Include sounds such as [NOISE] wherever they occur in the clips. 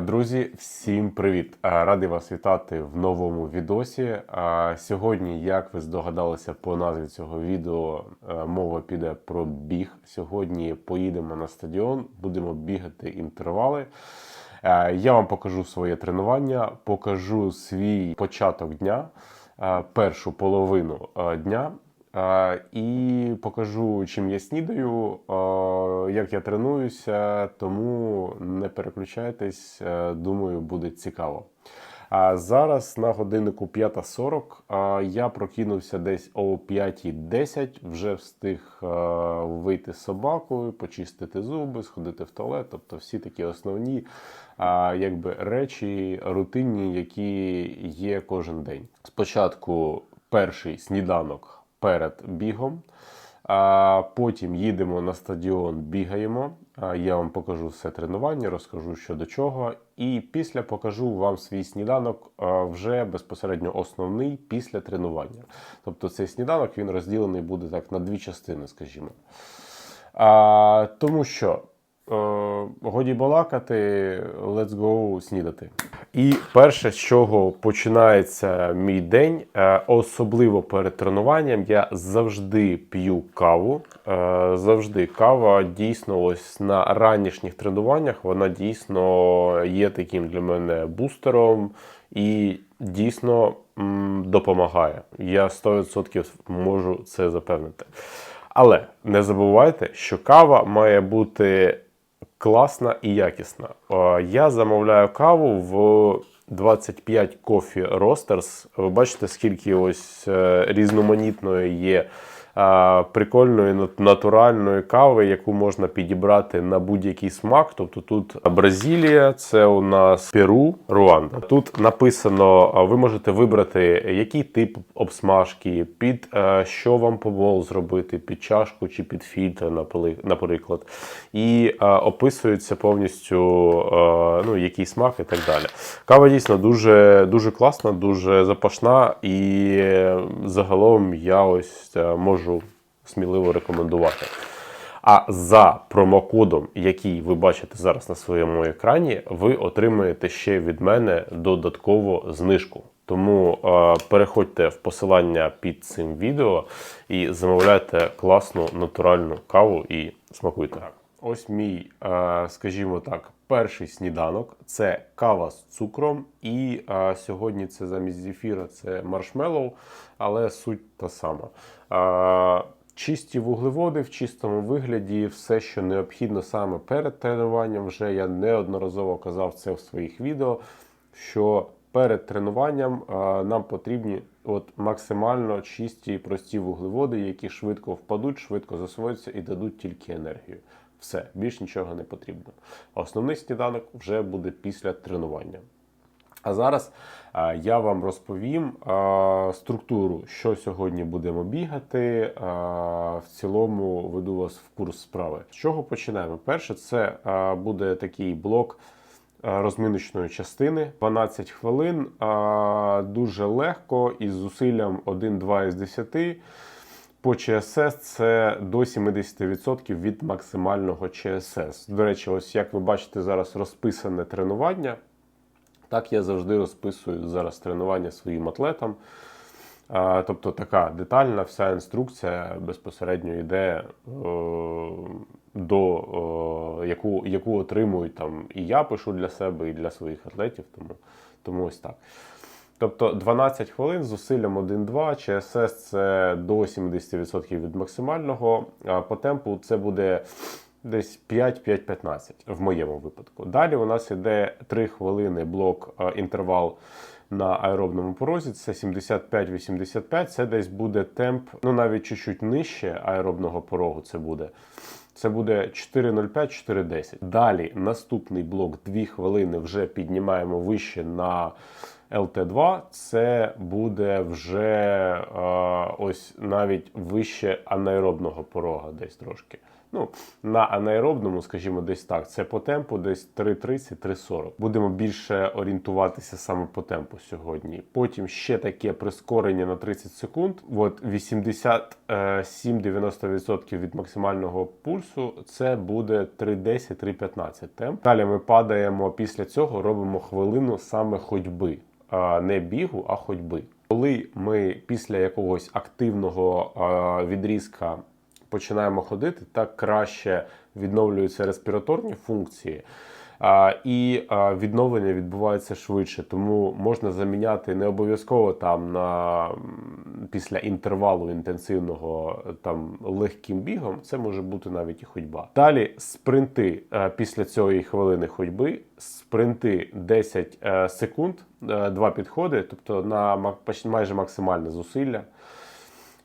Друзі, всім привіт! Радий вас вітати в новому відосі. Сьогодні, як ви здогадалися по назві цього відео, мова піде про біг. Сьогодні поїдемо на стадіон, будемо бігати інтервали. Я вам покажу своє тренування, покажу свій початок дня, першу половину дня. І покажу, чим я снідаю, як я тренуюся, тому не переключайтесь, е, думаю, буде цікаво. А зараз на годиннику 5.40 а, я прокинувся десь о 5.10, вже встиг е, вийти з собакою, почистити зуби, сходити в туалет, тобто всі такі основні якби, речі, рутинні, які є кожен день. Спочатку перший сніданок перед бігом. Потім їдемо на стадіон, бігаємо. Я вам покажу все тренування, розкажу що до чого. І після покажу вам свій сніданок вже безпосередньо основний після тренування. Тобто цей сніданок він розділений буде так на дві частини, скажімо. А, тому що годі балакати, let's go снідати. І перше, з чого починається мій день, е, особливо перед тренуванням, я завжди п'ю каву. Е, Завжди кава дійсно ось на ранішніх тренуваннях вона дійсно є таким для мене бустером і дійсно допомагає. Я 100% можу це запевнити. Але не забувайте, що кава має бути класна і якісна. Е, Я замовляю каву в 25 Coffee Roasters. Ви бачите, скільки ось е, різноманітної є прикольної натуральної кави, яку можна підібрати на будь-який смак. Тобто тут Бразилія, це у нас Перу, Руанда. Тут написано, ви можете вибрати, який тип обсмажки, під що вам помол зробити, під чашку чи під фільтр, наприклад. І описується повністю ну, який смак і так далі. Кава дійсно дуже, дуже класна, дуже запашна, і е, загалом я ось е, можу сміливо рекомендувати. А за промокодом, який ви бачите зараз на своєму екрані, ви отримаєте ще від мене додатково знижку. Тому е, переходьте в посилання під цим відео і замовляйте класну натуральну каву і смакуйте. Ось мій, е, скажімо так, перший сніданок це кава з цукром. І е, сьогодні це замість зефіра це маршмеллоу, але суть та сама. Е, Чисті вуглеводи в чистому вигляді, все, що необхідно саме перед тренуванням. Вже я неодноразово казав це в своїх відео. Що перед тренуванням нам потрібні от максимально чисті і прості вуглеводи, які швидко впадуть, швидко засвоюються і дадуть тільки енергію. Все, більш нічого не потрібно. Основний сніданок вже буде після тренування. А зараз а, я вам розповім а, структуру, що сьогодні будемо бігати. А, в цілому веду вас в курс справи. З чого починаємо? Перше, це буде такий блок а, розминочної частини. 12 хвилин, дуже легко із зусиллям 1-2 із 10. По ЧСС це до 70% від максимального ЧСС. До речі, ось як ви бачите зараз розписане тренування. Так я завжди розписую зараз тренування своїм атлетам. Тобто така детальна вся інструкція безпосередньо йде до яку, яку отримують там і я пишу для себе, і для своїх атлетів. Тому, тому ось так. Тобто 12 хвилин з зусиллям 1-2, ЧСС це до 70% від максимального. А по темпу це буде десь 5-5-15 в моєму випадку. Далі у нас йде 3 хвилини блок інтервал на аеробному порозі. Це 75-85. Це десь буде темп, ну навіть чуть-чуть нижче аеробного порогу це буде. Це буде 4.05-4.10. Далі наступний блок 2 хвилини вже піднімаємо вище на ЛТ2. Це буде вже е, ось навіть вище анаеробного порога десь трошки. Ну, на анаеробному, скажімо, десь так. Це по темпу десь 3.30-3.40. Будемо більше орієнтуватися саме по темпу сьогодні. Потім ще таке прискорення на 30 секунд. От 87-90% від максимального пульсу це буде 3.10-3.15 темп. Далі ми падаємо після цього, робимо хвилину саме ходьби. Не бігу, а ходьби. Коли ми після якогось активного відрізка починаємо ходити, так краще відновлюються респіраторні функції. І відновлення відбувається швидше, тому можна заміняти не обов'язково там на після інтервалу інтенсивного там легким бігом. Це може бути навіть і ходьба. Далі спринти е, після цієї хвилини ходьби, спринти 10 е, секунд, е, два підходи, тобто на майже максимальне зусилля.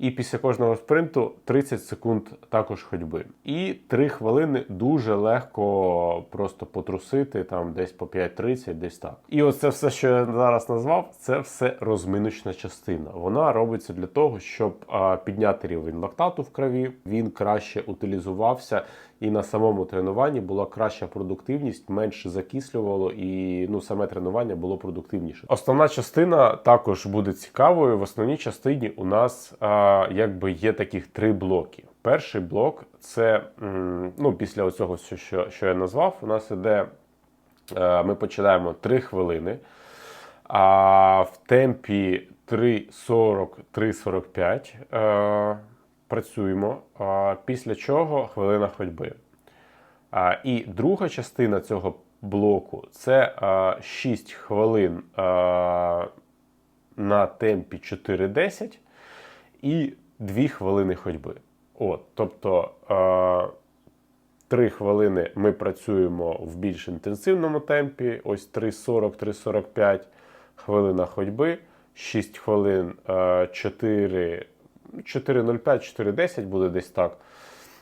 І після кожного спринту 30 секунд також ходьби. І 3 хвилини дуже легко просто потрусити, там десь по 5.30, десь так. І оце все, що я зараз назвав, це все розминочна частина. Вона робиться для того, щоб підняти рівень лактату в крові, він краще утилізувався, і на самому тренуванні була краща продуктивність, менше закислювало, і ну саме тренування було продуктивніше. Основна частина також буде цікавою. В основній частині у нас а, якби є таких три блоки. Перший блок це ну, після цього, що, що я назвав, у нас іде. е, Ми починаємо 3 хвилини, а в темпі 3.40-3.45 е, працюємо. Після чого хвилина ходьби. І друга частина цього блоку це 6 хвилин на темпі 4.10 і 2 хвилини ходьби. От, тобто 3 хвилини ми працюємо в більш інтенсивному темпі, ось 3.40-3.45 хвилина ходьби, 6 хвилин 4, 4.05-4.10 буде десь так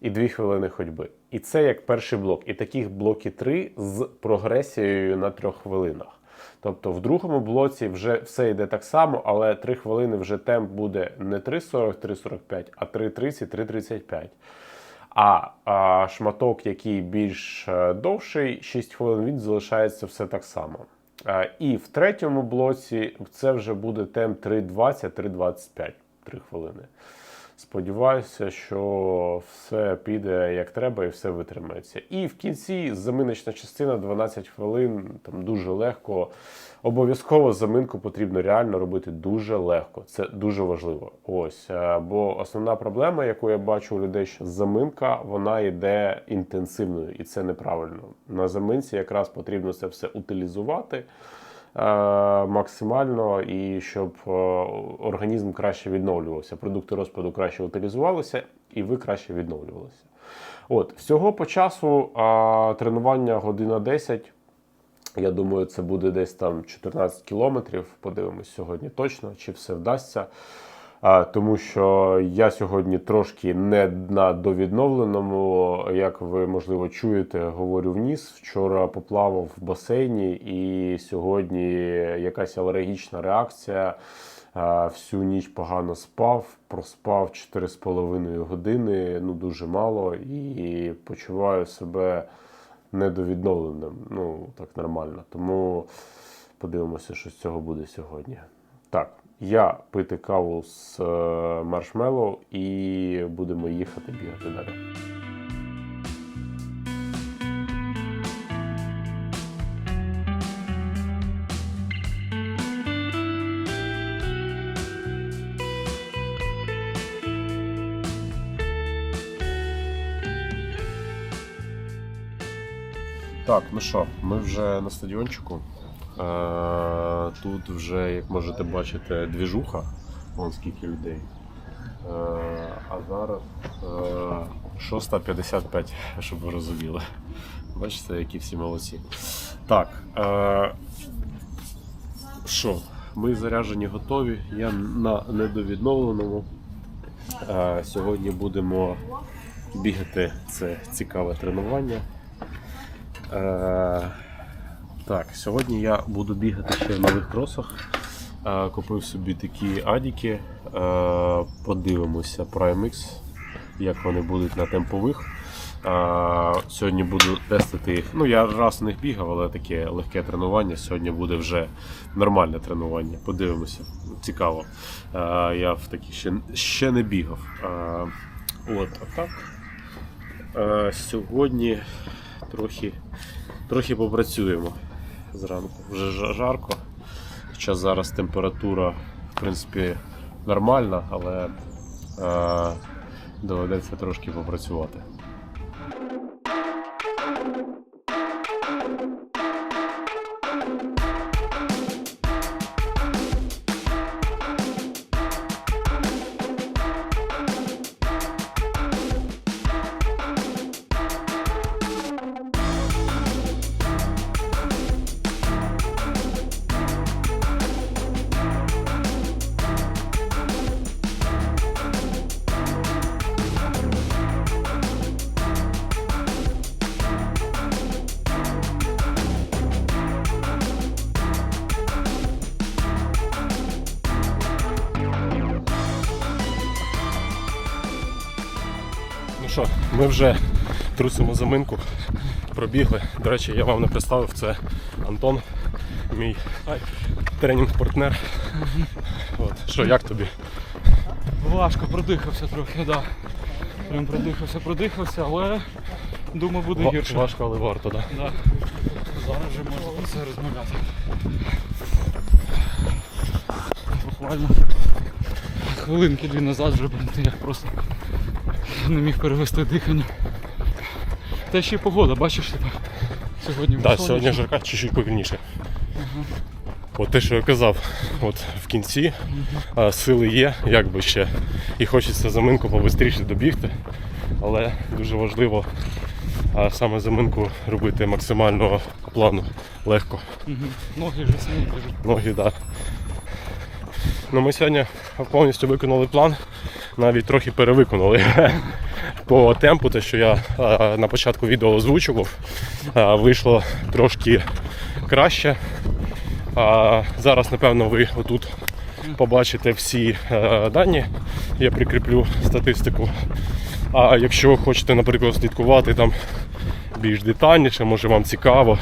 і 2 хвилини ходьби. І це як перший блок. І таких блоків 3 з прогресією на 3 хвилинах. Тобто в другому блоці вже все йде так само, але 3 хвилини вже темп буде не 3.40-3.45, а 3.30-3.35. А, а шматок, який більш е, довший, 6 хвилин, він залишається все так само. А, і в третьому блоці це вже буде темп 3.20-3.25, 3 хвилини. Сподіваюся, що все піде як треба і все витримається. І в кінці заминочна частина 12 хвилин, там дуже легко. Обов'язково заминку потрібно реально робити дуже легко. Це дуже важливо. Ось, е, бо основна проблема, яку я бачу у людей, що заминка вона йде інтенсивною, і це неправильно. На заминці якраз потрібно це все утилізувати максимально і щоб е, організм краще відновлювався, продукти розпаду краще утилізувалися, і ви краще відновлювалися. От, всього по часу а, тренування година 10. Я думаю, це буде десь там 14 кілометрів. Подивимось сьогодні точно, чи все вдасться. Тому що я сьогодні трошки не на довідновленому, як ви можливо чуєте, говорю вниз. Вчора поплавав в басейні, і сьогодні якась алергічна реакція. Всю ніч погано спав, проспав 4,5 години, ну дуже мало, і почуваю себе недовідновленим. Ну, так нормально. Тому подивимося, що з цього буде сьогодні. Так, я пити каву з е, маршмеллоу і будемо їхати бігати далі. Так, ну що, ми вже на стадіончику. Е, Тут вже, як можете бачити, двіжуха. Вон скільки людей. Е, А зараз е, 6.55, щоб ви розуміли. Бачите, які всі молодці. Так. е, Що, ми заряджені готові. Я на недовідновленому. Е, Сьогодні будемо бігати. Це цікаве тренування. Е, так, сьогодні я буду бігати ще в нових кросах. Е, купив собі такі адіки. Е, подивимося Prime X, як вони будуть на темпових. Сьогодні буду тестити їх. Ну, я раз у них бігав, але таке легке тренування. Сьогодні буде вже нормальне тренування. Подивимося. Цікаво. Я в такі ще, ще не бігав. От, а так. Сьогодні трохи, трохи попрацюємо зранку. Вже жарко. Хоча зараз температура, в принципі, нормальна, але е, доведеться трошки попрацювати. Що, ми вже трусимо заминку, пробігли. До речі, я вам не представив, це Антон, мій тренінг-партнер. От. Що, як тобі? Важко, продихався трохи, да. Прям продихався, продихався, але думаю буде гірше. Важко, але варто, так. Да? Да. Зараз вже можна це розмовляти. Буквально хвилинки дві назад вже я просто не міг перевести дихання. Та ще й погода, бачиш, типа, сьогодні Да, сонячно. сьогодні жарка чуть-чуть повільніше. От те, що я казав, от в кінці а, сили є, як би ще. І хочеться заминку побистріше добігти. Але дуже важливо а, саме заминку робити максимально плану, легко. Мгм. Ноги вже самі біжуть. Ноги, да. Ну, ми сьогодні повністю виконали план, навіть трохи перевиконали [LAUGHS] по темпу, те, що я на початку відео озвучував, вийшло трошки краще. Зараз, напевно, ви отут побачите всі е, дані. Я прикріплю статистику. А якщо хочете, наприклад, слідкувати там більш детальніше, може вам цікаво,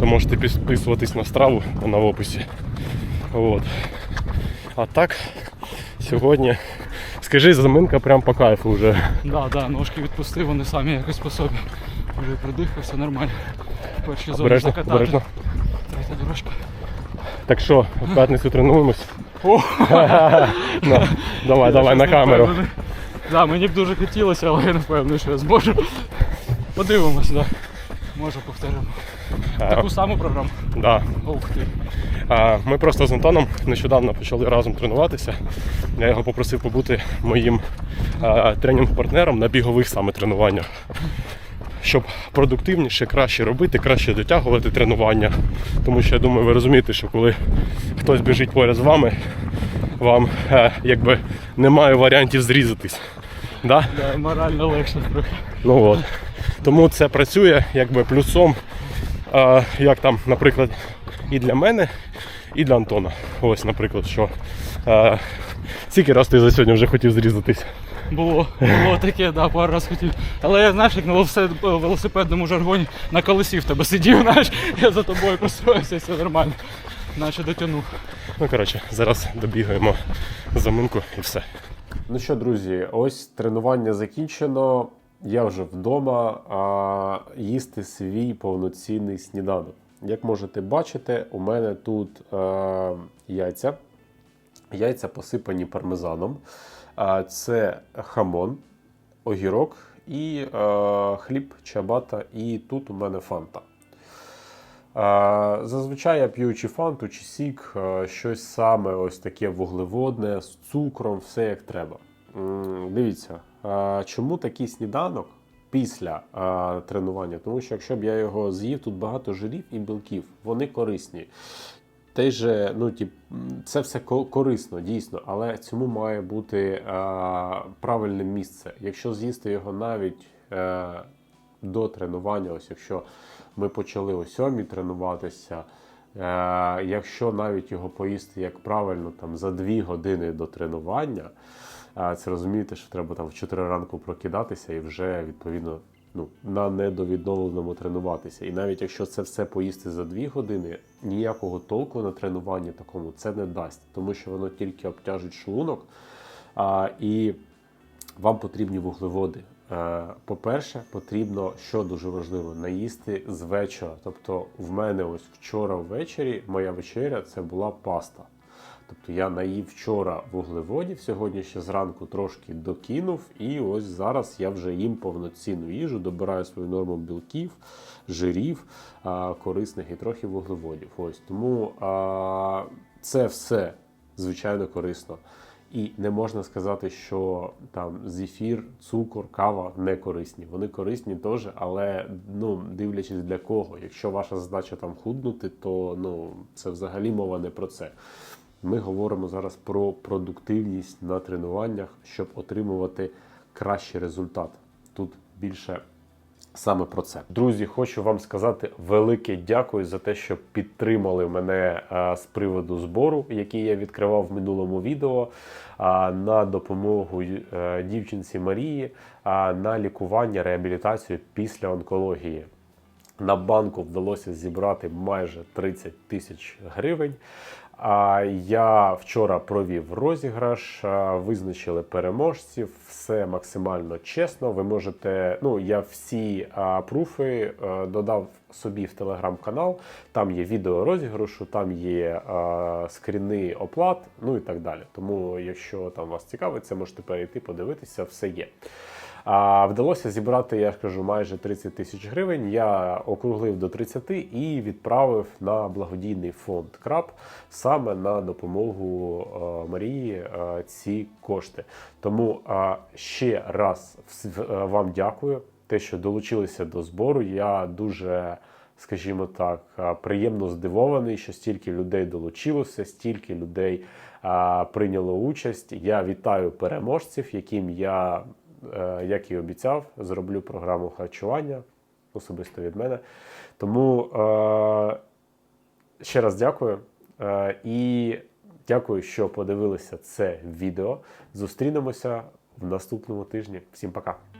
то можете підписуватись на страву, в описі. От. А так, сьогодні, скажи, заминка прям по кайфу вже. Да, да, ножки відпустив, вони самі якось по собі. Вже продихався нормально. Перші зони Обережно, закатати. обережно. Третя дорожка. Так що, в п'ятницю тренуємось. О! [LAUGHS] Ну, давай, давай на камеру. Да, мені б дуже хотілося, але я не впевнений, що я зможу. Подивимось, да. Може повторимо. Таку саму програму. Да. Ух ти. Ми просто з Антоном нещодавно почали разом тренуватися. Я його попросив побути моїм тренінг-партнером на бігових саме тренуваннях. Щоб продуктивніше, краще робити, краще дотягувати тренування. Тому що я думаю, ви розумієте, що коли хтось біжить поряд з вами, вам е, якби немає варіантів зрізатись. Да? Да, морально легше трохи. Ну от. Тому це працює якби плюсом, як там, наприклад, і для мене, і для Антона. Ось, наприклад, що е, скільки раз ти за сьогодні вже хотів зрізатись. Було, було таке, да, пару раз хотів. Але я знаєш, як на велосипедному жаргоні на колесі в тебе сидів, знаєш, я за тобою пристроївся, все нормально. Наче дотягнув. Ну, коротше, зараз добігаємо заминку і все. Ну що, друзі, ось тренування закінчено. Я вже вдома а, їсти свій повноцінний сніданок. Як можете бачити, у мене тут е, яйця. Яйця посипані пармезаном. А, Це хамон, огірок і е, хліб, чабата, і тут у мене фанта. Е, Зазвичай я п'ю чи фанту, чи сік, е, щось саме ось таке вуглеводне, з цукром, все як треба. М, Дивіться, е, чому такий сніданок після е, тренування? Тому що якщо б я його з'їв, тут багато жирів і білків, вони корисні. Те же, ну, м, це все корисно, дійсно, але цьому має бути е, правильне місце. Якщо з'їсти його навіть е, до тренування, ось якщо ми почали о сьомій тренуватися, е, якщо навіть його поїсти як правильно там, за 2 години до тренування, це розумієте, що треба там в 4 ранку прокидатися і вже відповідно ну, на недовідновленому тренуватися. І навіть якщо це все поїсти за 2 години, ніякого толку на тренуванні такому це не дасть, тому що воно тільки обтяжить шлунок. А, і вам потрібні вуглеводи. Е, По-перше, потрібно, що дуже важливо, наїсти з вечора. Тобто, в мене ось вчора ввечері моя вечеря це була паста. Тобто я наїв вчора вуглеводів, сьогодні ще зранку трошки докинув, і ось зараз я вже їм повноцінну їжу, добираю свою норму білків, жирів, корисних і трохи вуглеводів. Ось тому а, це все звичайно корисно. І не можна сказати, що там зефір, цукор, кава не корисні. Вони корисні теж, але ну дивлячись для кого. Якщо ваша задача там худнути, то ну це взагалі мова не про це. Ми говоримо зараз про продуктивність на тренуваннях, щоб отримувати кращий результат. Тут більше саме про це. Друзі, хочу вам сказати велике дякую за те, що підтримали мене е, з приводу збору, який я відкривав в минулому відео, на допомогу е, дівчинці Марії, на лікування, реабілітацію після онкології. На банку вдалося зібрати майже 30 тисяч гривень. Я вчора провів розіграш, визначили переможців. Все максимально чесно. Ви можете. Ну я всі пруфи додав собі в телеграм-канал. Там є відео розіграшу, там є скріни оплат, ну і так далі. Тому, якщо там вас цікавить, це можете перейти, подивитися, все є. А вдалося зібрати, я ж кажу, майже 30 тисяч гривень. Я округлив до 30 і відправив на благодійний фонд Краб саме на допомогу е, Марії е, ці кошти. Тому е, ще раз вам дякую, те, що долучилися до збору. Я дуже. Скажімо так, приємно здивований, що стільки людей долучилося, стільки людей а, прийняло участь. Я вітаю переможців, яким я як і обіцяв, зроблю програму харчування особисто від мене. Тому е, ще раз дякую. Е, і дякую, що подивилися це відео. Зустрінемося в наступному тижні. Всім пока!